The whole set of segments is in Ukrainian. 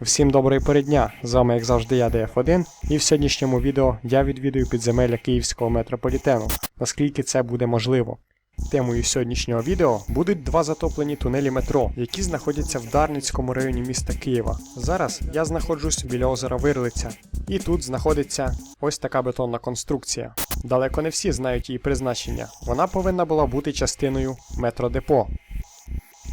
Всім доброї пори дня! З вами, як завжди, я DF1, і в сьогоднішньому відео я відвідую підземелля київського метрополітену, наскільки це буде можливо. Темою сьогоднішнього відео будуть два затоплені тунелі метро, які знаходяться в Дарницькому районі міста Києва. Зараз я знаходжусь біля озера Вирлиця, і тут знаходиться ось така бетонна конструкція. Далеко не всі знають її призначення. Вона повинна була бути частиною метродепо.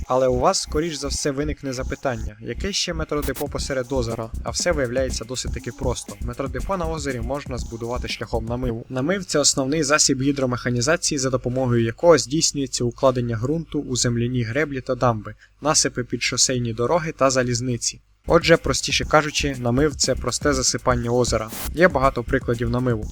Але у вас, скоріш за все, виникне запитання, яке ще метродепо посеред озера, а все виявляється досить таки просто. Метродепо на озері можна збудувати шляхом намиву. Намив це основний засіб гідромеханізації, за допомогою якого здійснюється укладення ґрунту у земляні греблі та дамби, насипи під шосейні дороги та залізниці. Отже, простіше кажучи, намив це просте засипання озера. Є багато прикладів намиву.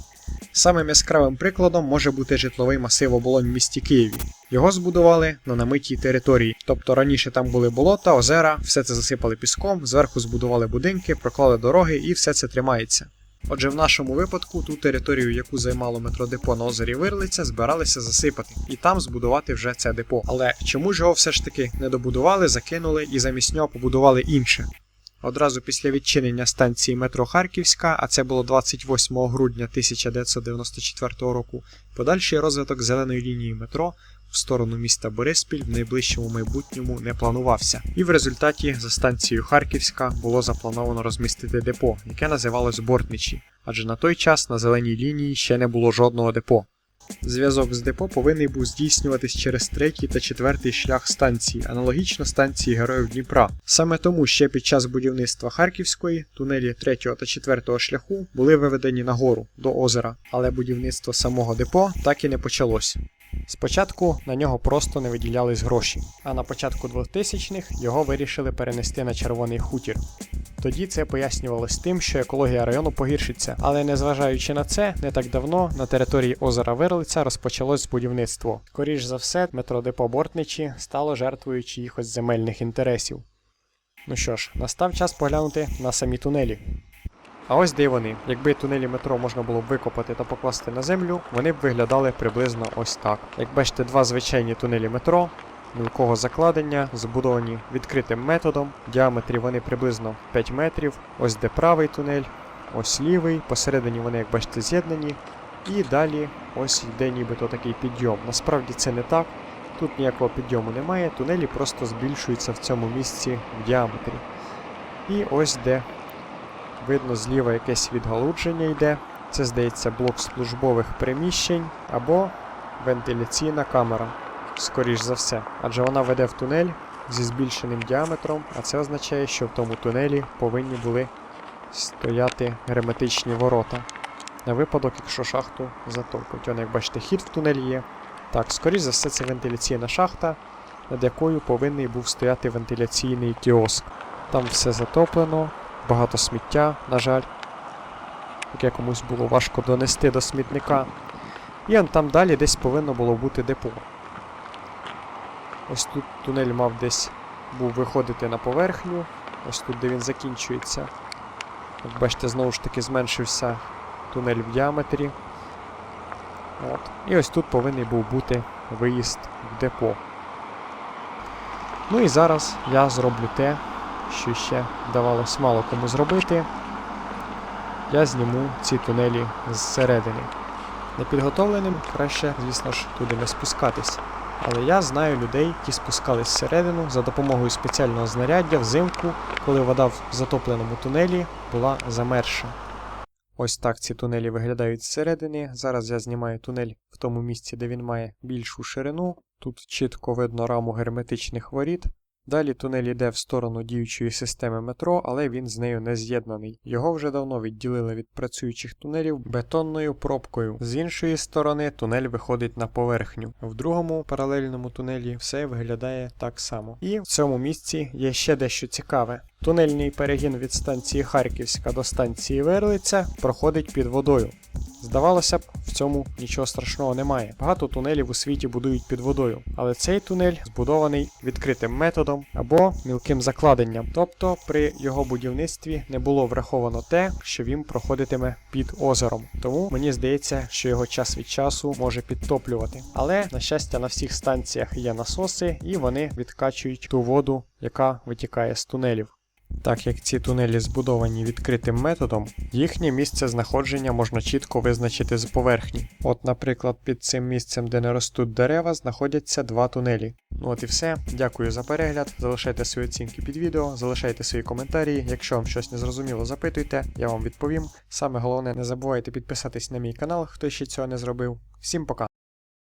Самим яскравим прикладом може бути житловий масив оболонь в місті Києві. Його збудували на намитій території, тобто раніше там були болота, озера, все це засипали піском, зверху збудували будинки, проклали дороги і все це тримається. Отже, в нашому випадку ту територію, яку займало метродепо на озері Вирлиця, збиралися засипати і там збудувати вже це депо. Але чому ж його все ж таки не добудували, закинули і замість нього побудували інше? Одразу після відчинення станції метро Харківська, а це було 28 грудня 1994 року, подальший розвиток зеленої лінії метро в сторону міста Бориспіль в найближчому майбутньому не планувався. І в результаті за станцією Харківська було заплановано розмістити депо, яке називалось Бортничі, адже на той час на зеленій лінії ще не було жодного депо. Зв'язок з депо повинен був здійснюватись через третій та четвертий шлях станції, аналогічно станції Героїв Дніпра. Саме тому ще під час будівництва Харківської тунелі третього та четвертого шляху були виведені нагору до озера, але будівництво самого депо так і не почалось. Спочатку на нього просто не виділялись гроші, а на початку 2000-х його вирішили перенести на червоний хутір. Тоді це пояснювалось тим, що екологія району погіршиться, але незважаючи на це, не так давно на території озера Вирлиця розпочалось будівництво. Скоріш за все, метродепо Бортничі стало жертвою чиїхось земельних інтересів. Ну що ж, настав час поглянути на самі тунелі. А ось де вони. Якби тунелі метро можна було б викопати та покласти на землю, вони б виглядали приблизно ось так. Як бачите, два звичайні тунелі метро, мілкого закладення, збудовані відкритим методом. Діаметрі вони приблизно 5 метрів. Ось де правий тунель, ось лівий. Посередині вони, як бачите, з'єднані. І далі ось йде нібито такий підйом. Насправді це не так. Тут ніякого підйому немає, тунелі просто збільшуються в цьому місці в діаметрі. І ось де видно зліва якесь відгалудження йде. Це, здається, блок службових приміщень або вентиляційна камера, скоріш за все. Адже вона веде в тунель зі збільшеним діаметром, а це означає, що в тому тунелі повинні були стояти герметичні ворота. На випадок, якщо шахту затопить. Он, як бачите, хід в тунель є. Так, скоріш за все, це вентиляційна шахта, над якою повинен був стояти вентиляційний кіоск. Там все затоплено, багато сміття, на жаль, яке комусь було важко донести до смітника. І там далі десь повинно було бути депо. Ось тут тунель мав десь був виходити на поверхню, ось тут, де він закінчується. Як бачите, знову ж таки зменшився тунель в діаметрі. От. І ось тут повинен був бути виїзд в депо. Ну і зараз я зроблю те, що ще вдавалось мало кому зробити. Я зніму ці тунелі зсередини. Непідготовленим краще, звісно ж, туди не спускатись. Але я знаю людей, які спускались всередину за допомогою спеціального знаряддя взимку, коли вода в затопленому тунелі була замерша. Ось так ці тунелі виглядають зсередини. Зараз я знімаю тунель в тому місці, де він має більшу ширину. Тут чітко видно раму герметичних воріт. Далі тунель йде в сторону діючої системи метро, але він з нею не з'єднаний. Його вже давно відділили від працюючих тунелів бетонною пробкою. З іншої сторони тунель виходить на поверхню. В другому паралельному тунелі все виглядає так само. І в цьому місці є ще дещо цікаве. Тунельний перегін від станції Харківська до станції Верлиця проходить під водою. Здавалося б, цьому нічого страшного немає. Багато тунелів у світі будують під водою, але цей тунель збудований відкритим методом або мілким закладенням. Тобто при його будівництві не було враховано те, що він проходитиме під озером. Тому мені здається, що його час від часу може підтоплювати. Але на щастя, на всіх станціях є насоси, і вони відкачують ту воду, яка витікає з тунелів. Так як ці тунелі збудовані відкритим методом, їхнє місце знаходження можна чітко визначити з поверхні. От, наприклад, під цим місцем, де не ростуть дерева, знаходяться два тунелі. Ну от і все. Дякую за перегляд. Залишайте свої оцінки під відео, залишайте свої коментарі. Якщо вам щось не зрозуміло, запитуйте, я вам відповім. Саме головне, не забувайте підписатись на мій канал, хто ще цього не зробив. Всім пока!